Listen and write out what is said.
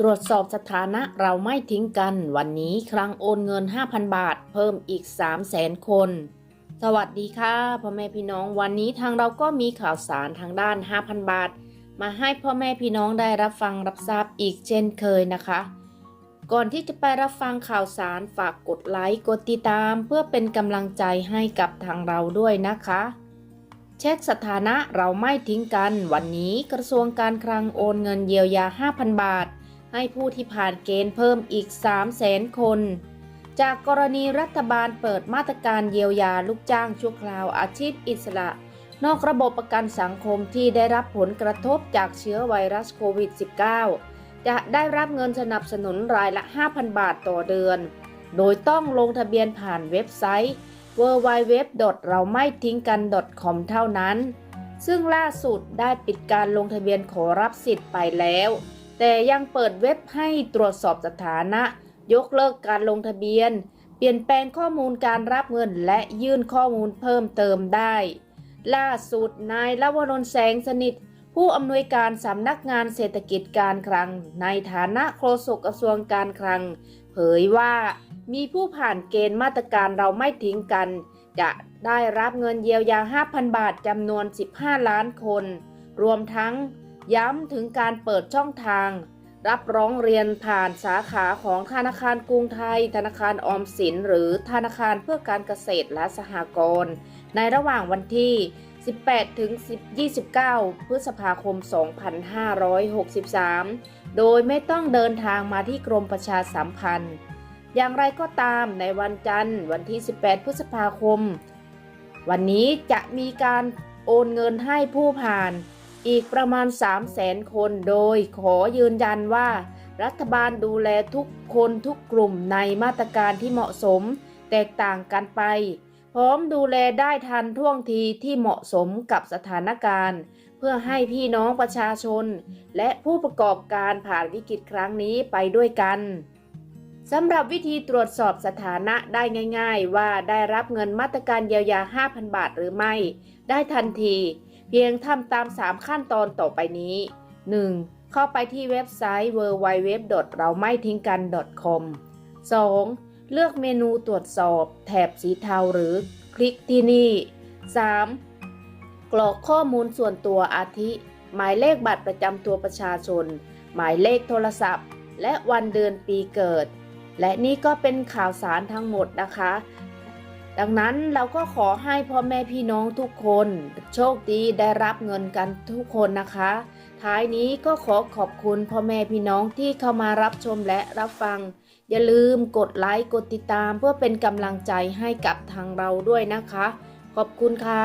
ตรวจสอบสถานะเราไม่ทิ้งกัน วันนี้ครั้งโอนเงิน 5,000 บาท เพิ่มอีก 3 0 0แสนคน สวัสดีค่ะพ่อแม่พี่น้องวันนี้ทางเราก็มีข่าวสารทางด้าน 5,000 บาท มาให้พ่อแม่พี่น้องได้รับฟังรับทราบอีกเช่นเคยนะคะ ก่อนที่จะไปรับฟังข่าวสารฝากกดไลค์กดติดตาม เพื่อเป็นกำลังใจให้กับทางเราด้วยนะคะเช็คสถานะเราไม่ทิ้งกัน วันนี้กระทรวงการคลังโอนเงินเยียวยา 5,000 บาท ให้ผู้ที่ผ่านเกณฑ์เพิ่มอีก 3 0 0แสนคน จากกรณีรัฐบาลเปิดมาตรการเยียวยาลูกจ้างชั่วคราวอาชีพอิสระ นอกระบบประกันสังคมที่ได้รับผลกระทบจากเชื้อไวรัสโควิด -19 จะได้รับเงินสนับสนุนรายละ 5,000 บาทต่อเดือน โดยต้องลงทะเบียนผ่านเว็บไซต์ www. เราไม่ทิ้งกัน .com เท่านั้นซึ่งล่าสุดได้ปิดการลงทะเบียนขอรับสิทธิ์ไปแล้ว แต่ยังเปิดเว็บให้ตรวจสอบสถานะ ยกเลิกการลงทะเบียน เปลี่ยนแปลงข้อมูลการรับเงินและยื่นข้อมูลเพิ่มเติมได้ ล่าสุดนายลวรนแสงสนิท ผู้อำนวยการสำนักงานเศรษฐกิจการคลัง ในฐานะโฆษกกระทรวงการคลัง เผยว่า มีผู้ผ่านเกณฑ์มาตรการเราไม่ทิ้งกัน จะได้รับเงินเยียวยา 5,000 บาทจำนวน 15 ล้านคน รวมทั้ง ย้ำถึงการเปิดช่องทาง รับร้องเรียนผ่านสาขาของธนาคารกรุงไทย ธนาคารออมสิน หรือธนาคารเพื่อการเกษตรและสหกรณ์ในระหว่างวันที่ 18 ถึง 29 พฤษภาคม 2563 โดยไม่ต้องเดินทางมาที่กรมประชาสัมพันธ์ อย่างไรก็ตามในวันจันทร์วันที่ 18 พฤษภาคม วันนี้จะมีการโอนเงินให้ผู้ผ่าน อีกประมาณ 3 0 0แสนคนโดยขอยืนยันว่า รัฐบาลดูแลทุกคนทุกกลุ่มในมาตรการที่เหมาะสม แตกต่างกันไป พร้อมดูแลได้ทันท่วงทีที่เหมาะสมกับสถานการณ์ เพื่อให้พี่น้องประชาชน และผู้ประกอบการผ่านวิกฤตครั้งนี้ไปด้วยกันสำหรับวิธีตรวจสอบสถานะได้ง่าย ๆ ว่าได้รับเงินมาตรการเยียวยา 5,000 บาทหรือไม่ ได้ทันที เพียงทำตาม 3 ขั้นตอนต่อไปนี้ 1. เข้าไปที่เว็บไซต์ www. เราไม่ทิ้งกัน .com 2. เลือกเมนูตรวจสอบ แถบสีเทาหรือคลิกที่นี่ 3. กรอกข้อมูลส่วนตัวอาทิ หมายเลขบัตรประจำตัวประชาชน หมายเลขโทรศัพท์ และวันเดือนปีเกิด และนี่ก็เป็นข่าวสารทั้งหมดนะคะ ดังนั้นเราก็ขอให้พ่อแม่พี่น้องทุกคน โชคดีได้รับเงินกันทุกคนนะคะ ท้ายนี้ก็ขอขอบคุณพ่อแม่พี่น้องที่เข้ามารับชมและรับฟัง อย่าลืมกดไลค์กดติดตามเพื่อเป็นกำลังใจให้กับทางเราด้วยนะคะ ขอบคุณค่ะ